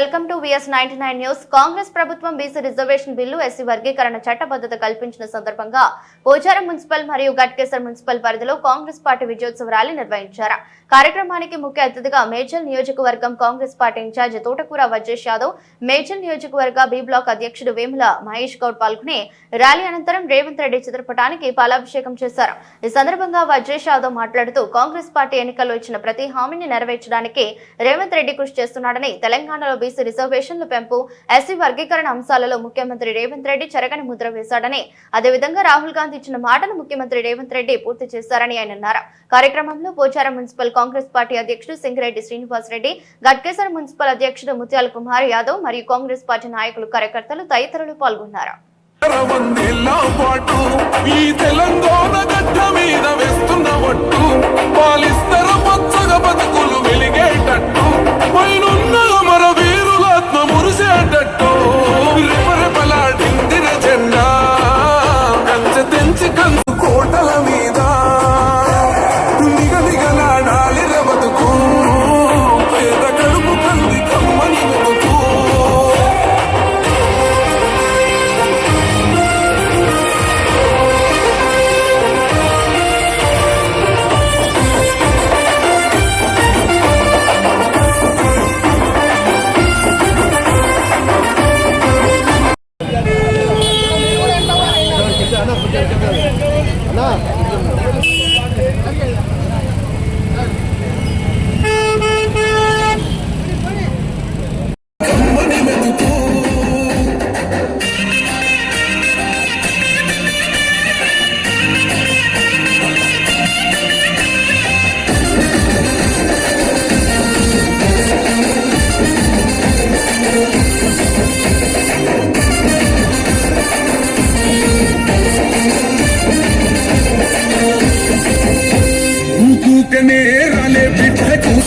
Welcome to VS ninety nine news. Congress ప్రభుత్వం BC reservation bill SC వర్గీకరణ చట్టబద్ధత కల్పించిన సందర్భంగా పోచారం మున్సిపల్ మరియు గట్కేసర్ మున్సిపల్ పరిధిలో కాంగ్రెస్ పార్టీ విజయోత్సవ ర్యాలీ నిర్వహించారు. కార్యక్రమానికి ముఖ్య అతిథిగా మేజల్ నియోజకవర్గం కాంగ్రెస్ పార్టీ ఇన్ఛార్జ్ తోటకూర వజేష్ యాదవ్ మేజల్ నియోజకవర్గ బి బ్లాక్ అధ్యక్షుడు వేముల మహేష్ గౌడ్ పాల్గొని ర్యాలీ అనంతరం రేవంత్ రెడ్డి చిత్రపటానికి పాలాభిషేకం చేశారు. ఈ సందర్భంగా వజేష్ యాదవ్ మాట్లాడుతూ కాంగ్రెస్ పార్టీ ఎన్నికల్లో ఇచ్చిన ప్రతి హామీని నెరవేర్చడానికి రేవంత్ రెడ్డి కృషి చేస్తున్నాడని తెలంగాణలో ఓబీసీ రిజర్వేషన్ల పెంపు ఎస్సీ వర్గీకరణ అంశాలలో ముఖ్యమంత్రి రేవంత్ రెడ్డి చెరగని ముద్ర వేశాడని అదేవిధంగా రాహుల్ గాంధీ ఇచ్చిన మాటను ముఖ్యమంత్రి రేవంత్ రెడ్డి పూర్తి చేశారని ఆయన అన్నారు. కార్యక్రమంలో పోచారం మున్సిపల్ కాంగ్రెస్ పార్టీ అధ్యక్షుడు సింగిరెడ్డి శ్రీనివాస్ రెడ్డి గట్కేసర్ మున్సిపల్ అధ్యక్షుడు ముత్యాల కుమార్ యాదవ్ మరియు కాంగ్రెస్ పార్టీ నాయకులు కార్యకర్తలు తదితరులు పాల్గొన్నారు. తెలంగాణ గడ్డ మీద వేస్తున్న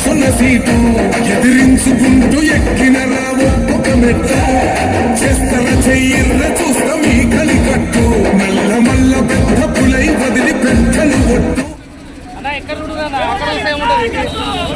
బిడ్డ సీటు ఎదిరించుకుంటూ ఎక్కిన రావు ఒక మెట్ట. చేస్తల చెయ్యిర్ర చూస్తా మీ కలికట్టు మల్ల మల్ల పెద్ద పులై వదిలి పెట్టను ఒట్టు. అన్న ఎక్కడ చూడు అక్కడ వస్తే